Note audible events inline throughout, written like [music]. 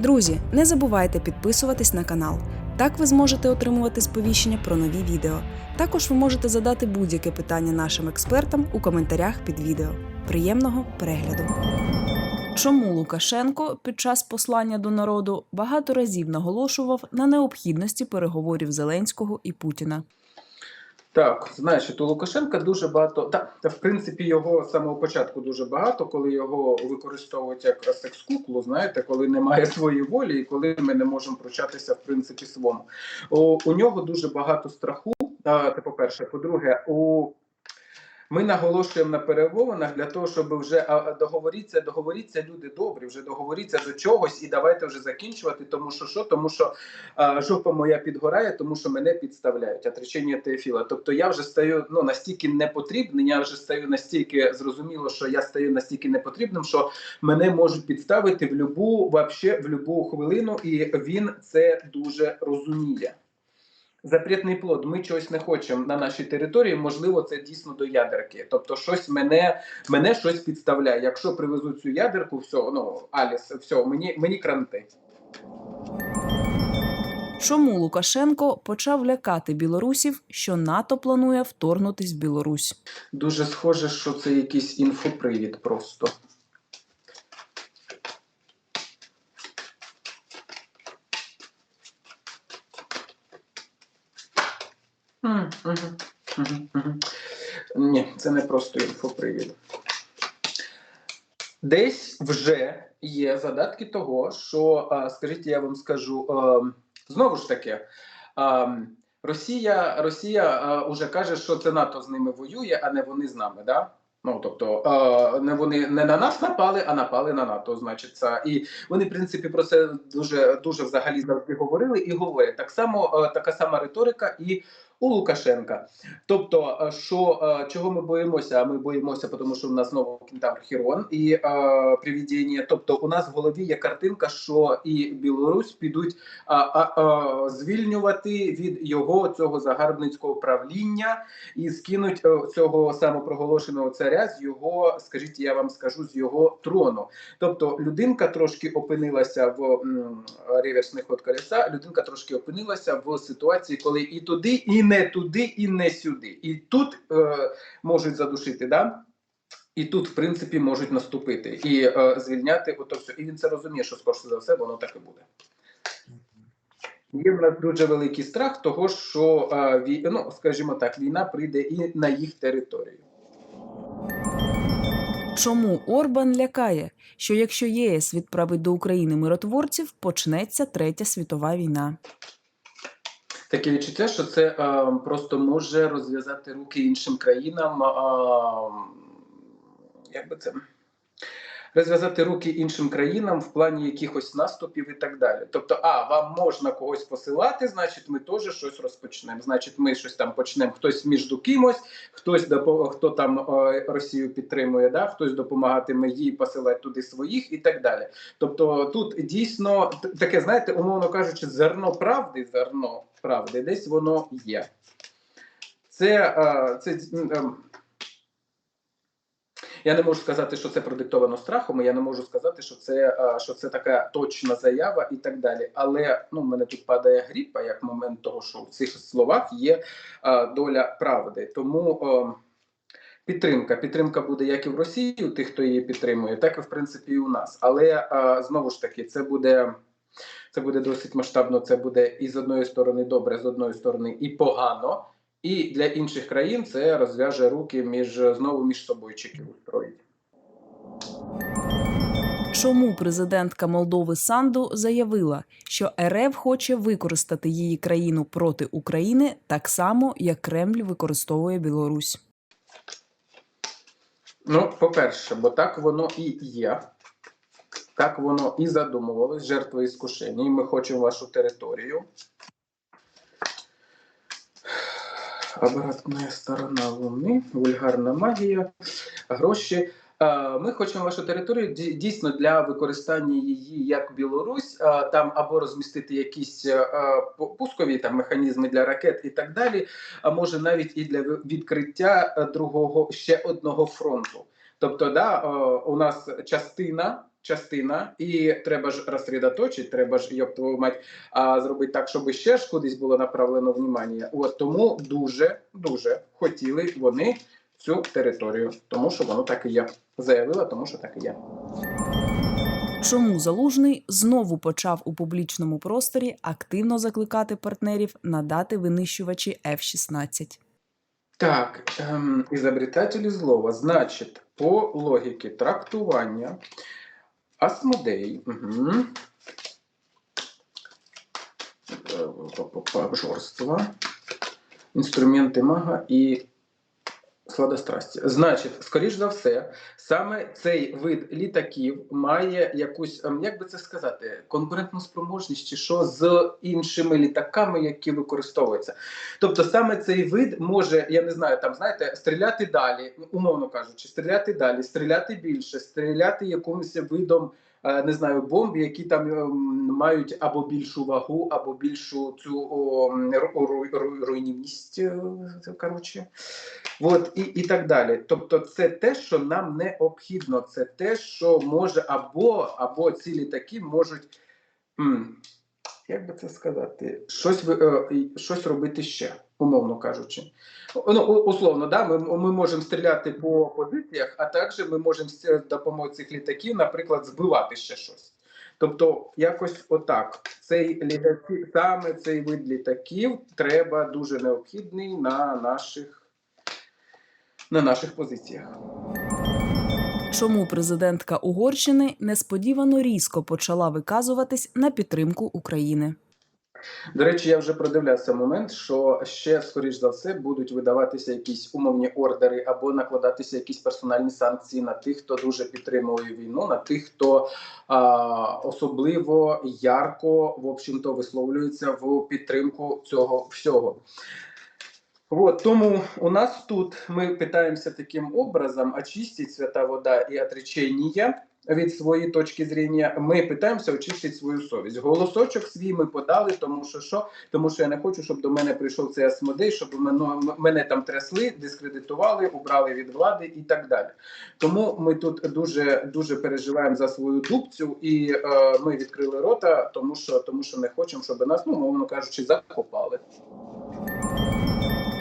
Друзі, не забувайте підписуватись на канал. Так ви зможете отримувати сповіщення про нові відео. Також ви можете задати будь-яке питання нашим експертам у коментарях під відео. Приємного перегляду! Чому Лукашенко під час послання до народу багато разів наголошував на необхідності переговорів Зеленського і Путіна? Так, значить, у Лукашенка дуже багато. Та, та в принципі його з самого початку дуже багато, коли його використовують як секс-куклу, знаєте, коли немає своєї волі, і коли ми не можемо пручатися в принципі своєму. У, у нього дуже багато страху. Це по-перше, по-друге, у ми наголошуємо на перемовинах для того, щоб вже а, договоріться, договоріться люди добрі, вже договоріться до чогось і давайте вже закінчувати. Тому що що? Тому що а, жопа моя підгорає, тому що мене підставляють. Отречення Теофіла. Тобто я вже стаю ну настільки непотрібний, я вже стаю настільки зрозуміло, що я стаю настільки непотрібним, що мене можуть підставити в любу вообще в любу хвилину, і він це дуже розуміє. Запретний плод, ми чогось не хочемо на нашій території. Можливо, це дійсно до ядерки. Тобто, щось мене мене щось підставляє. Якщо привезуть цю ядерку, все, ну Аліс, все, мені мені кранти. Чому Лукашенко почав лякати білорусів, що НАТО планує вторгнутись в Білорусь? Дуже схоже, що це якийсь інфопривід просто. Ні, це не просто інфопривід. Десь вже є задатки того, що, скажіть, я вам скажу, знову ж таки, Росія, Росія вже каже, що це НАТО з ними воює, а не вони з нами. Да? Ну тобто не вони не на нас напали, а напали на НАТО. Значить, і вони, в принципі, про це дуже дуже взагалі завжди говорили і говорять. Так само така сама риторика і у Лукашенка. Тобто, е, що е, чого ми боїмося? Ми боїмося, тому що в нас знову кентавр Хірон і е, привідіння. Тобто, у нас в голові є картинка, що і Білорусь підуть а, а, а, звільнювати від його цього загарбницького правління і скинуть е, цього самопроголошеного царя з його, скажіть, я вам скажу, з його трону. Тобто, людинка трошки опинилася в м, реверсний ход колеса, людинка трошки опинилася в ситуації, коли і туди, і не туди, і не сюди. І тут е, можуть задушити, да? І тут, в принципі, можуть наступити і е, звільняти ото все. І він це розуміє, що скорше за все воно так і буде. Є в нас дуже великий страх того, що е, вій, ну, скажімо так, війна прийде і на їх територію. Чому Орбан лякає, що якщо ЄС відправить до України миротворців, почнеться третя світова війна? Таке відчуття, що це е, просто може розв'язати руки іншим країнам. Е, як би це розв'язати руки іншим країнам в плані якихось наступів і так далі. Тобто, а вам можна когось посилати, значить, ми теж щось розпочнемо. Значить, ми щось там почнемо. Хтось між кимось, хтось хто там е, Росію підтримує, да, хтось допомагатиме їй посилати туди своїх і так далі. Тобто, тут дійсно таке, знаєте, умовно кажучи, зерно правди, зерно правди, десь воно є. Це, е, це я не можу сказати, що це продиктовано страхом. Я не можу сказати, що це е, що це така точна заява і так далі. Але ну в мене тут падає гріпа як момент того, що в цих словах є е, доля правди. Тому е, підтримка. Підтримка буде як і в Росії, у тих, хто її підтримує, так і в принципі і у нас. Але знову ж таки, це буде. Це буде досить масштабно. Це буде і з одної сторони добре, з одної сторони і погано. І для інших країн це розв'яже руки між знову між собойчиків устроїть. Чому президентка Молдови Санду заявила, що РФ хоче використати її країну проти України так само, як Кремль використовує Білорусь? Ну, по-перше, бо так воно і є. Так воно і задумувалось, жертви іскушення. І ми хочемо вашу територію. Обратна сторона Луни, вульгарна магія, гроші. Е, Ми хочемо вашу територію дійсно для використання її як Білорусь, е, там або розмістити якісь е, пускові там механізми для ракет і так далі. А може навіть і для відкриття другого ще одного фронту. Тобто, да, о, у нас частина. Частина, і треба ж розсредоточити, треба ж як твою мать а, зробити так, щоб ще ж кудись було направлено внимання. От тому дуже дуже хотіли вони цю територію, тому що воно так і є. Заявила, тому що так і є. Чому залужний знову почав у публічному просторі активно закликати партнерів надати винищувачі F-16? Так, ем, изобретателі злова. Значить, по логіки трактування Асмодей. Угу. Жорства. Інструменти мага і сладострастя. Значить, скоріш за все, саме цей вид літаків має якусь, ем, як би це сказати, конкурентну спроможність чи що з іншими літаками, які використовуються. Тобто саме цей вид може, я не знаю, там знаєте, стріляти далі, умовно кажучи, стріляти далі, стріляти більше, стріляти якимось видом. Е, Не знаю, бомб, які там ем, мають або більшу вагу, або більшу цю руйнівність, е, коротше. От, і, і так далі. Тобто, це те, що нам необхідно, це те, що може або, або ці літаки можуть, як би це сказати, щось, е, щось робити ще, умовно кажучи. Ну, условно, да, ми, ми можемо стріляти по позиціях, а також ми можемо з допомогою цих літаків, наприклад, збивати ще щось. Тобто, якось отак. Цей літаки, саме цей вид літаків треба дуже необхідний на наших, на наших позиціях. Чому президентка Угорщини несподівано різко почала виказуватись на підтримку України? До речі, я вже продивлявся момент, що ще скоріш за все будуть видаватися якісь умовні ордери або накладатися якісь персональні санкції на тих, хто дуже підтримує війну, на тих, хто а, особливо ярко в общем-то висловлюється в підтримку цього всього. Вот, тому у нас тут ми питаємося таким образом очистить свята вода і отречення від своєї точки зрення. Ми питаємося очистити свою совість. Голосочок свій ми подали, тому що що? Тому що я не хочу, щоб до мене прийшов цей асмодей, щоб мене, мене там трясли, дискредитували, убрали від влади і так далі. Тому ми тут дуже дуже переживаємо за свою дубцю, і е, ми відкрили рота, тому що тому що не хочемо, щоб нас, ну мовно кажучи, закопали.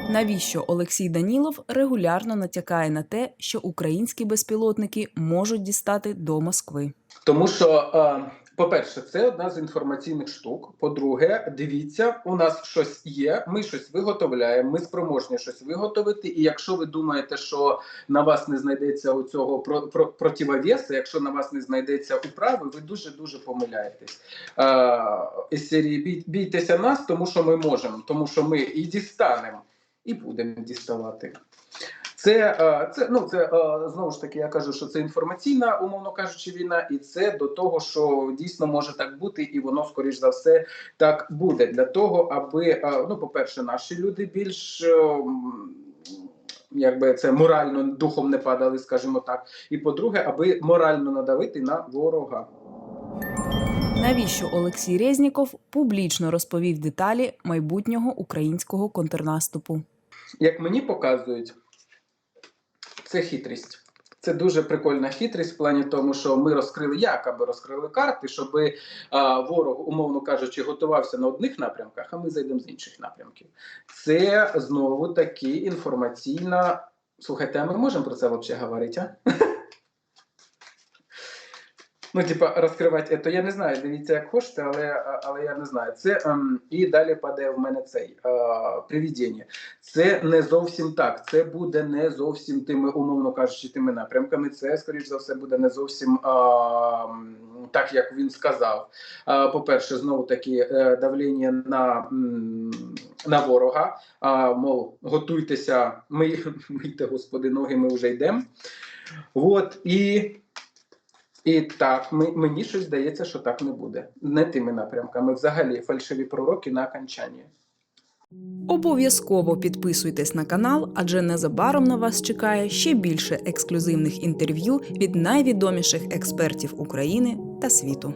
Навіщо Олексій Данілов регулярно натякає на те, що українські безпілотники можуть дістати до Москви? Тому що, е, по-перше, це одна з інформаційних штук. По-друге, дивіться, у нас щось є, ми щось виготовляємо, ми спроможні щось виготовити. І якщо ви думаєте, що на вас не знайдеться у цього про, про, противовеса, якщо на вас не знайдеться управи, ви дуже дуже помиляєтесь. Е, із серії «Бій- бійтеся нас, тому що ми можемо, тому що ми і дістанемо, і будемо діставати. Це, е, це, ну, це е, знову ж таки, я кажу, що це інформаційна, умовно кажучи, війна, і це до того, що дійсно може так бути, і воно, скоріш за все, так буде. Для того, аби, е, ну, по-перше, наші люди більш. Якби це морально духом не падали, скажімо так. І по-друге, аби морально надавити на ворога. Навіщо Олексій Резніков публічно розповів деталі майбутнього українського контрнаступу? Як мені показують, це хитрість. Це дуже прикольна хитрість в плані тому, що ми розкрили, якоби розкрили карти, щоб а, ворог, умовно кажучи, готувався на одних напрямках, а ми зайдемо з інших напрямків. Це знову таки інформаційна. Слухайте, а ми можемо про це взагалі говорити? а? Ну, типа, розкривати то я не знаю, дивіться, як хочете, але, але я не знаю. Це ем, і далі падає в мене цей е, привідіння. Це не зовсім так. Це буде не зовсім тими, умовно кажучи, тими напрямками. Це, скоріш за все, буде не зовсім е, так, як він сказав. Е, по-перше, знову таки е, давлення на, на ворога. А, мов, готуйтеся, ми [laughs] мийте, господи, ноги, ми вже йдемо. От і. І так, мені щось здається, що так не буде. Не тими напрямками. Взагалі, фальшиві пророки на окончанні. Обов'язково підписуйтесь на канал, адже незабаром на вас чекає ще більше ексклюзивних інтерв'ю від найвідоміших експертів України та світу.